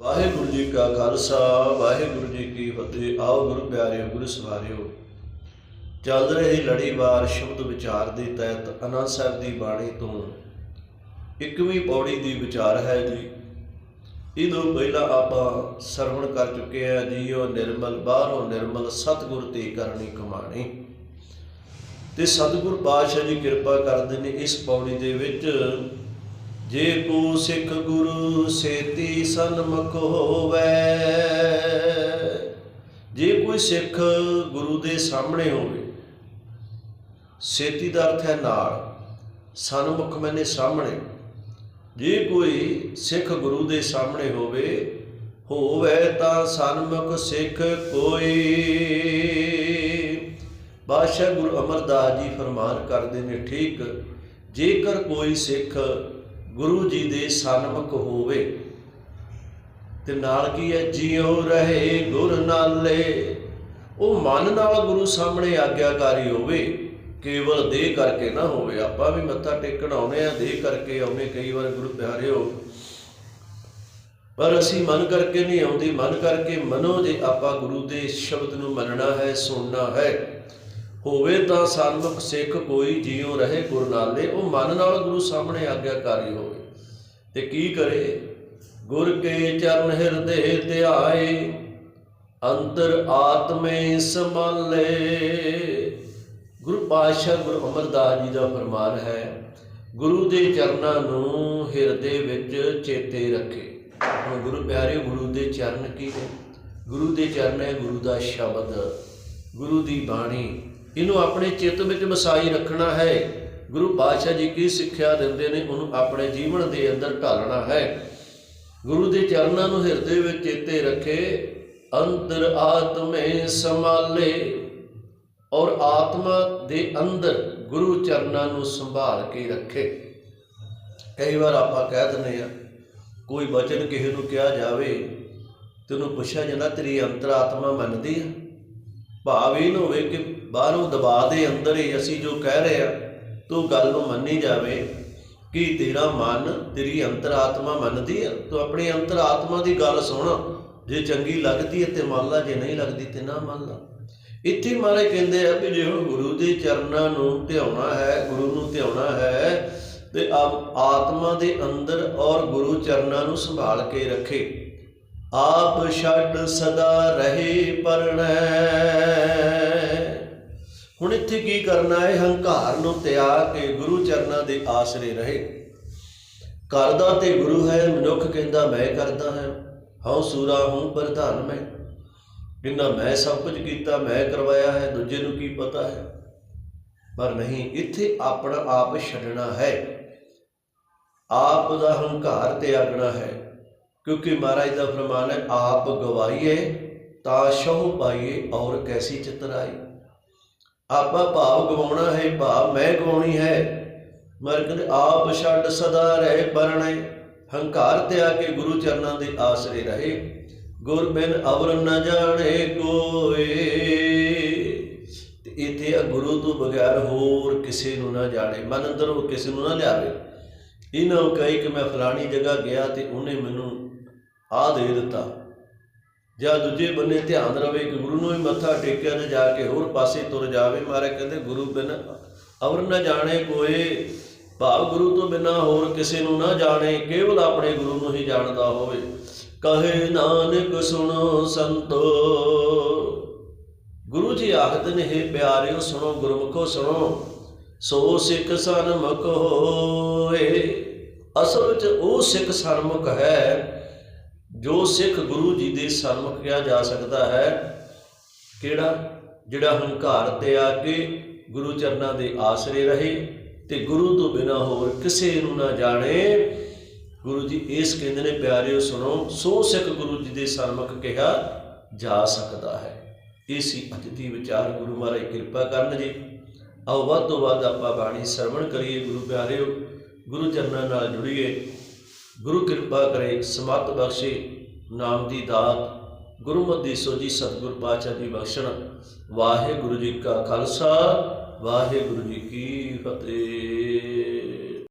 ਵਾਹਿਗੁਰੂ ਜੀ ਕਾ ਖਾਲਸਾ, ਵਾਹਿਗੁਰੂ ਜੀ ਕੀ ਫਤਿਹ। ਆਓ ਗੁਰੂ ਪਿਆਰਿਓ, ਗੁਰੂ ਸਵਾਰਿਓ। ਚੱਲ ਰਹੀ ਲੜੀਵਾਰ ਸ਼ਬਦ ਵਿਚਾਰ ਦੇ ਤਹਿਤ ਅਨੰਦ ਸਾਹਿਬ ਦੀ ਬਾਣੀ ਤੋਂ ਇੱਕਵੀਂ ਪੌੜੀ ਦੀ ਵਿਚਾਰ ਹੈ ਜੀ। ਇਹਦੋਂ ਪਹਿਲਾਂ ਆਪਾਂ ਸਰਵਣ ਕਰ ਚੁੱਕੇ ਆ ਜੀਓ ਨਿਰਮਲ, ਬਾਹਰੋਂ ਨਿਰਮਲ ਸਤਿਗੁਰ ਤੇ ਕਰਨੀ ਕਮਾਣੀ। ਤੇ ਸਤਿਗੁਰ ਪਾਤਸ਼ਾਹ ਜੀ ਕਿਰਪਾ ਕਰਦੇ ਨੇ ਇਸ ਪੌੜੀ ਦੇ ਵਿੱਚ ਜੇ ਕੋ ਸਿੱਖ ਗੁਰੂ ਸੇਤੀ ਸਨਮੁਖ ਹੋਵੇ ਜੇ ਕੋਈ ਸਿੱਖ ਗੁਰੂ ਦੇ ਸਾਹਮਣੇ ਹੋਵੇ, ਸੇਤੀ ਦਾ ਅਰਥ ਹੈ ਨਾਲ ਸਨਮੁਖ ਮੈਨੇ ਸਾਹਮਣੇ। ਜੇ ਕੋਈ ਸਿੱਖ ਗੁਰੂ ਦੇ ਸਾਹਮਣੇ ਹੋਵੇ ਹੋਵੇ ਤਾਂ ਸਨਮੁਖ ਸਿੱਖ ਕੋਈ। ਬਾਦਸ਼ਾਹ ਗੁਰੂ ਅਮਰਦਾਸ ਜੀ ਫਰਮਾਨ ਕਰਦੇ ਨੇ, ਠੀਕ, ਜੇਕਰ ਕੋਈ ਸਿੱਖ ਗੁਰੂ ਜੀ ਦੇ ਸਨਮੁਖ ਹੋਵੇ। ਤੇ ਨਾਲ ਕੀ ਹੈ? ਜਿਉ ਰਹੇ ਗੁਰ ਨਾਲੇ। ਉਹ ਮਨ ਨਾਲ ਗੁਰੂ ਸਾਹਮਣੇ ਆਗਿਆਕਾਰੀ ਹੋਵੇ, ਕੇਵਲ ਦੇਹ ਕਰਕੇ ਨਾ ਹੋਵੇ। ਆਪਾਂ ਵੀ ਮੱਥਾ ਟੇਕਣ ਆਉਨੇ ਆ, ਦੇਹ ਕਰਕੇ ਆਉਨੇ ਕਈ ਵਾਰ ਗੁਰੂ ਪਿਆਰਿਓ। ਪਰ ਅਸੀਂ ਮਨ ਕਰਕੇ ਨਹੀਂ ਆਉਂਦੀ। ਮਨ ਕਰਕੇ ਮਨੋ ਜੇ ਆਪਾਂ ਗੁਰੂ ਦੇ ਸ਼ਬਦ ਨੂੰ ਮੰਨਣਾ ਹੈ, ਸੁਣਨਾ ਹੈ। ਹੋਵੇ ਤਾਂ ਸਨਮੁਖ ਸਿੱਖ ਕੋਈ ਜਿਉ ਰਹੇ ਗੁਰ ਨਾਲੇ, ਉਹ ਮਨ ਨਾਲ ਗੁਰੂ ਸਾਹਮਣੇ ਆਗਿਆਕਾਰੀ ਹੋਵੇ। ਤੇ ਕੀ ਕਰੇ? ਗੁਰ ਕੇ ਚਰਨ ਹਿਰਦੇ ਧਿਆਏ ਅੰਤਰ ਆਤਮੇ ਸਮਾਲੇ ਗੁਰੂ ਪਾਤਸ਼ਾਹ ਗੁਰੂ ਅਮਰਦਾਸ ਜੀ ਦਾ ਫਰਮਾਨ ਹੈ, ਗੁਰੂ ਦੇ ਚਰਨਾਂ ਨੂੰ ਹਿਰਦੇ ਵਿੱਚ ਚੇਤੇ ਰੱਖੇ। ਹੁਣ ਗੁਰੂ ਪਿਆਰੇ ਗੁਰੂ ਦੇ ਚਰਨ ਕੀ ਨੇ? ਗੁਰੂ ਦੇ ਚਰਨ ਹੈ ਗੁਰੂ ਦਾ ਸ਼ਬਦ, ਗੁਰੂ ਦੀ ਬਾਣੀ। ਇਹਨੂੰ ਆਪਣੇ ਚਿੱਤ ਵਿੱਚ ਵਸਾਈ ਰੱਖਣਾ ਹੈ। ਗੁਰੂ ਪਾਤਸ਼ਾਹ ਜੀ ਕੀ ਸਿੱਖਿਆ ਦਿੰਦੇ ਨੇ, ਉਹਨੂੰ ਆਪਣੇ ਜੀਵਨ ਦੇ ਅੰਦਰ ਢਾਲਣਾ ਹੈ। ਗੁਰੂ ਦੇ ਚਰਨਾਂ ਨੂੰ ਹਿਰਦੇ ਵਿੱਚ ਚੇਤੇ ਰੱਖੇ ਅੰਤਰ ਆਤਮੇ ਸਮਾਲੇ ਔਰ ਆਤਮਾ ਦੇ ਅੰਦਰ ਗੁਰੂ ਚਰਨਾਂ ਨੂੰ ਸੰਭਾਲ ਕੇ ਰੱਖੇ। ਕਈ ਵਾਰ ਆਪਾਂ ਕਹਿ ਦਿੰਦੇ ਆ ਕੋਈ ਬਚਨ ਕਿਸੇ ਨੂੰ ਕਿਹਾ ਜਾਵੇ, ਤੇ ਉਹਨੂੰ ਪੁੱਛਿਆ ਜਾਂਦਾ, ਤੇਰੀ ਅੰਤਰ ਆਤਮਾ ਮੰਨਦੀ ਆ? ਭਾਵ ਇਹ ਨਾ ਹੋਵੇ ਕਿ ਬਾਹਰੋਂ ਦਬਾਅ ਦੇ ਅੰਦਰ ਹੀ ਅਸੀਂ ਜੋ ਕਹਿ ਰਹੇ ਆ, ਤੂੰ ਗੱਲ ਨੂੰ ਮੰਨੀ ਜਾਵੇ ਕਿ ਤੇਰਾ ਮਨ ਤੇਰੀ ਅੰਤਰਾਤਮਾ ਮੰਨਦੀ ਹੈ ਤੂੰ ਆਪਣੀ ਅੰਤਰਾਤਮਾ ਦੀ ਗੱਲ ਸੁਣ। ਜੇ ਚੰਗੀ ਲੱਗਦੀ ਹੈ ਤੇ ਮੰਨ ਲਾ, ਜੇ ਨਹੀਂ ਲੱਗਦੀ ਤੇ ਨਾ ਮੰਨ ਲਾ। ਇੱਥੇ ਮਾਰੇ ਕਹਿੰਦੇ ਆ ਵੀ ਜੇ ਹੁਣ ਗੁਰੂ ਦੇ ਚਰਨਾਂ ਨੂੰ ਧਿਆਉਣਾ ਹੈ, ਗੁਰੂ ਨੂੰ ਧਿਆਉਣਾ ਹੈ, ਤੇ ਆਪ ਆਤਮਾ ਦੇ ਅੰਦਰ ਔਰ ਗੁਰੂ ਚਰਨਾਂ ਨੂੰ ਸੰਭਾਲ ਕੇ ਰੱਖੇ। ਆਪ ਛੱਡ ਸਦਾ ਰਹੇ ਪਰਣੈ। ਹੁਣ ਇੱਥੇ ਕੀ ਕਰਨਾ ਹੈ ਹੰਕਾਰ ਨੂੰ ਤਿਆਗ ਕੇ ਗੁਰੂ ਚਰਨਾਂ ਦੇ ਆਸਰੇ ਰਹੇ। ਕਰਦਾ ਤੇ ਗੁਰੂ ਹੈ, ਮਨੁੱਖ ਕਹਿੰਦਾ, ਮੈਂ ਕਰਦਾ ਹਾਂ। ਹਉ ਸੂਰਾ ਹੂੰ ਪ੍ਰਧਾਨ ਮੈਂ। ਕਹਿੰਦਾ ਮੈਂ ਸਭ ਕੁਝ ਕੀਤਾ, ਮੈਂ ਕਰਵਾਇਆ ਹੈ, ਦੂਜੇ ਨੂੰ ਕੀ ਪਤਾ ਹੈ? ਪਰ ਨਹੀਂ, ਇੱਥੇ ਆਪਣਾ ਆਪ ਛੱਡਣਾ ਹੈ। ਆਪ ਦਾ ਹੰਕਾਰ ਤਿਆਗਣਾ ਹੈ। ਕਿਉਂਕਿ ਮਹਾਰਾਜ ਦਾ ਫਰਮਾਨ ਹੈ, ਆਪ ਗਵਾਈਏ ਤਾਂ ਸ਼ਹੁ ਪਾਈਏ ਔਰ ਕੈਸੀ ਚਿੱਤਰ ਆਈ। ਆਪਾਂ ਭਾਵ ਗਵਾਉਣਾ ਹੈ, ਭਾਵ ਮੈਂ ਗਵਾਉਣੀ ਹੈ ਮਰ ਕਹਿੰਦੇ ਆਪ ਛੱਡ ਸਦਾ ਰਹੇ ਪਰਣੇ, ਹੰਕਾਰ ਤੇ ਆ ਕੇ ਗੁਰੂ ਚਰਨਾਂ ਦੇ ਆਸਰੇ ਰਹੇ। ਗੁਰ ਬਿਨ ਅਵਰ ਨ ਜਾਣੇ ਕੋਏ, ਤੇ ਇਥੇ ਆ ਗੁਰੂ ਤੋਂ ਬਗੈਰ ਹੋਰ ਕਿਸੇ ਨੂੰ ਨਾ ਜਾਣੇ। ਮਨ ਅੰਦਰ ਉਹ ਕਿਸੇ ਨੂੰ ਨਾ ਲਿਆਵੇ ਇਹਨਾਂ ਨੂੰ ਕਹੇ ਕਿ ਮੈਂ ਫਲਾਣੀ ਜਗ੍ਹਾ ਗਿਆ ਤੇ ਉਹਨੇ ਮੈਨੂੰ ਆ ਦੇ ਦਿੱਤਾ। ਜਾਂ ਦੂਜੇ ਬੰਨੇ ਧਿਆਨ ਰਵੇ ਕਿ ਗੁਰੂ ਨੂੰ ਹੀ ਮੱਥਾ ਟੇਕਿਆ ਤੇ ਜਾ ਕੇ ਹੋਰ ਪਾਸੇ ਤੁਰ ਜਾਵੇ। ਮਾਰੇ ਕਹਿੰਦੇ, ਗੁਰੂ ਬਿਨ ਅਵਰ ਨਾ ਜਾਣੇ ਕੋਏ। ਭਾਵ ਗੁਰੂ ਤੋਂ ਬਿਨਾ ਹੋਰ ਕਿਸੇ ਨੂੰ ਨਾ ਜਾਣੇ। ਕੇਵਲ ਆਪਣੇ ਗੁਰੂ ਨੂੰ ਹੀ ਜਾਣਦਾ ਹੋਵੇ। ਕਹੇ ਨਾਨਕ ਸੁਣੋ ਸੰਤੋ। ਗੁਰੂ ਜੀ ਆਖਦੇ ਨੇ, ਹੈ ਪਿਆਰਿਓ, ਸੁਣੋ, ਗੁਰਮੁਖੋ, ਸੁਣੋ। ਸੋ ਸਿੱਖ ਸਨਮੁਖ ਹੋਏ। ਅਸਲ ਵਿੱਚ ਉਹ ਸਿੱਖ ਸਨਮੁਖ ਹੈ ਜੋ ਸਿੱਖ ਗੁਰੂ ਜੀ ਦੇ ਸਨਮੁਖ ਕਿਹਾ ਜਾ ਸਕਦਾ ਹੈ, ਕਿਹੜਾ? ਜਿਹੜਾ ਹੰਕਾਰ ਤੇ ਆ ਕੇ ਗੁਰੂ ਚਰਨਾਂ ਦੇ ਆਸਰੇ ਰਹੇ ਤੇ ਗੁਰੂ ਤੋਂ ਬਿਨਾ ਹੋਰ ਕਿਸੇ ਨੂੰ ਨਾ ਜਾਣੇ। ਗੁਰੂ ਜੀ ਇਸ ਕਹਿੰਦੇ ਨੇ, ਪਿਆਰਿਓ ਸੁਣੋ, ਸੋ ਸਿੱਖ ਗੁਰੂ ਜੀ ਦੇ ਸਨਮੁਖ ਕਿਹਾ ਜਾ ਸਕਦਾ ਹੈ। ਇਹ ਸੀ ਅੱਜ ਵਿਚਾਰ ਗੁਰੂ ਮਹਾਰਾਜ ਕਿਰਪਾ ਕਰਨ ਜੀ। ਆਓ ਵੱਧ ਤੋਂ ਵੱਧ ਆਪਾਂ ਬਾਣੀ ਸਰਵਣ ਕਰੀਏ, ਗੁਰੂ ਪਿਆਰਿਓ, ਗੁਰੂ ਚਰਨਾਂ ਨਾਲ ਜੁੜੀਏ। ਗੁਰੂ ਕਿਰਪਾ ਕਰੇ, ਸਮਤ ਬਖਸ਼ੇ, ਨਾਮ ਦੀ ਦਾਤ ਗੁਰਮਤਿ ਦੀ ਸੋਜੀ ਸਤਿਗੁਰ ਪਾਤਸ਼ਾਹ ਦੀ ਬਖਸ਼ਣ। ਵਾਹਿਗੁਰੂ ਜੀ ਕਾ ਖਾਲਸਾ, ਵਾਹਿਗੁਰੂ ਜੀ ਕੀ ਫਤਿਹ।